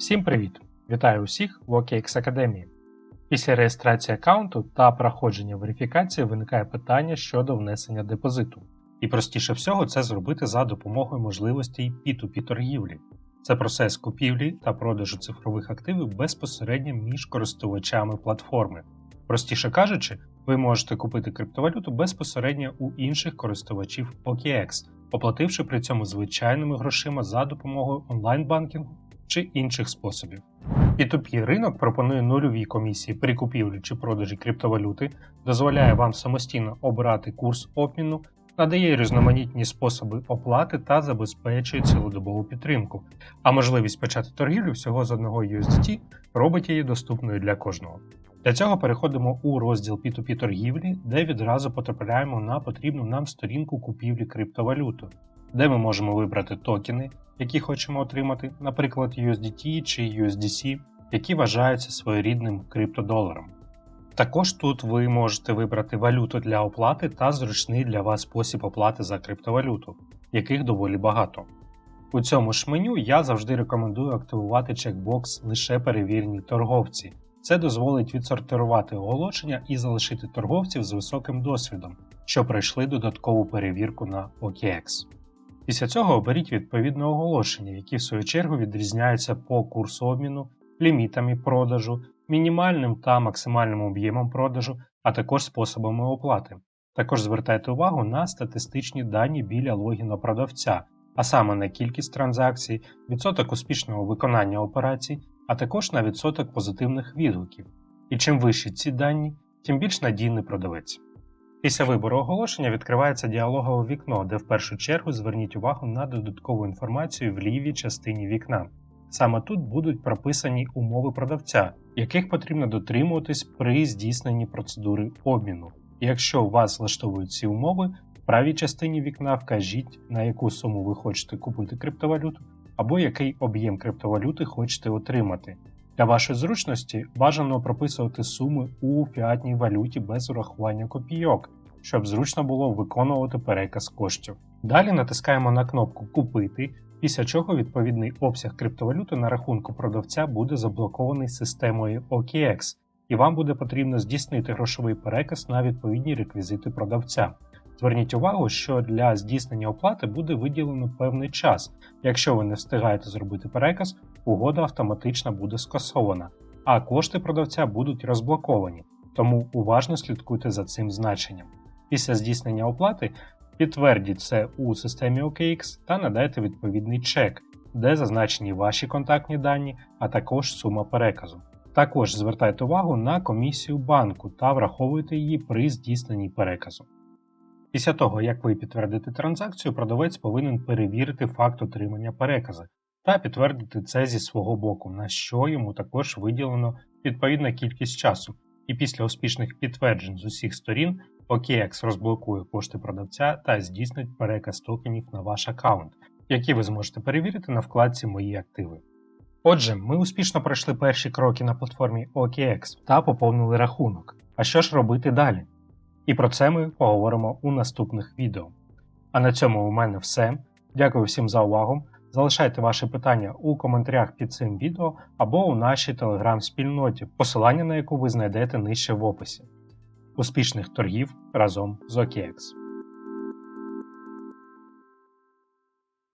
Всім привіт! Вітаю усіх в OKX Академії. Після реєстрації аккаунту та проходження верифікації виникає питання щодо внесення депозиту. І простіше всього це зробити за допомогою можливостей P2P торгівлі. Це процес купівлі та продажу цифрових активів безпосередньо між користувачами платформи. Простіше кажучи, ви можете купити криптовалюту безпосередньо у інших користувачів OKX, оплативши при цьому звичайними грошима за допомогою онлайн-банкінгу чи інших способів. P2P ринок пропонує нульові комісії при купівлі чи продажі криптовалюти, дозволяє вам самостійно обирати курс обміну, надає різноманітні способи оплати та забезпечує цілодобову підтримку, а можливість почати торгівлю всього з одного USDT робить її доступною для кожного. Для цього переходимо у розділ P2P торгівлі, де відразу потрапляємо на потрібну нам сторінку купівлі криптовалюту, де ми можемо вибрати токени, які хочемо отримати, наприклад, USDT чи USDC, які вважаються своєрідним криптодоларом. Також тут ви можете вибрати валюту для оплати та зручний для вас спосіб оплати за криптовалюту, яких доволі багато. У цьому ж меню я завжди рекомендую активувати чекбокс лише перевірені торговці. Це дозволить відсортирувати оголошення і залишити торговців з високим досвідом, що пройшли додаткову перевірку на OKX. Після цього оберіть відповідне оголошення, які в свою чергу відрізняються по курсу обміну, лімітами продажу, мінімальним та максимальним об'ємом продажу, а також способами оплати. Також звертайте увагу на статистичні дані біля логіна продавця, а саме на кількість транзакцій, відсоток успішного виконання операцій, а також на відсоток позитивних відгуків. І чим вищі ці дані, тим більш надійний продавець. Після вибору оголошення відкривається діалогове вікно, де в першу чергу зверніть увагу на додаткову інформацію в лівій частині вікна. Саме тут будуть прописані умови продавця, яких потрібно дотримуватись при здійсненні процедури обміну. Якщо вас влаштовують ці умови, в правій частині вікна вкажіть, на яку суму ви хочете купити криптовалюту, або який об'єм криптовалюти хочете отримати. Для вашої зручності бажано прописувати суми у фіатній валюті без урахування копійок, щоб зручно було виконувати переказ коштів. Далі натискаємо на кнопку Купити, після чого відповідний обсяг криптовалюти на рахунку продавця буде заблокований системою OKX, і вам буде потрібно здійснити грошовий переказ на відповідні реквізити продавця. Зверніть увагу, що для здійснення оплати буде виділено певний час. Якщо ви не встигаєте зробити переказ, угода автоматично буде скасована, а кошти продавця будуть розблоковані, тому уважно слідкуйте за цим значенням. Після здійснення оплати підтвердіть це у системі OKX та надайте відповідний чек, де зазначені ваші контактні дані, а також сума переказу. Також звертайте увагу на комісію банку та враховуйте її при здійсненні переказу. Після того, як ви підтвердите транзакцію, продавець повинен перевірити факт отримання переказу та підтвердити це зі свого боку, на що йому також виділено відповідна кількість часу. І після успішних підтверджень з усіх сторін OKX розблокує кошти продавця та здійснить переказ токенів на ваш аккаунт, які ви зможете перевірити на вкладці Мої активи. Отже, ми успішно пройшли перші кроки на платформі OKX та поповнили рахунок. А що ж робити далі? І про це ми поговоримо у наступних відео. А на цьому у мене все. Дякую всім за увагу. Залишайте ваші питання у коментарях під цим відео або у нашій телеграм-спільноті, посилання на яку ви знайдете нижче в описі. Успішних торгів разом з OKX!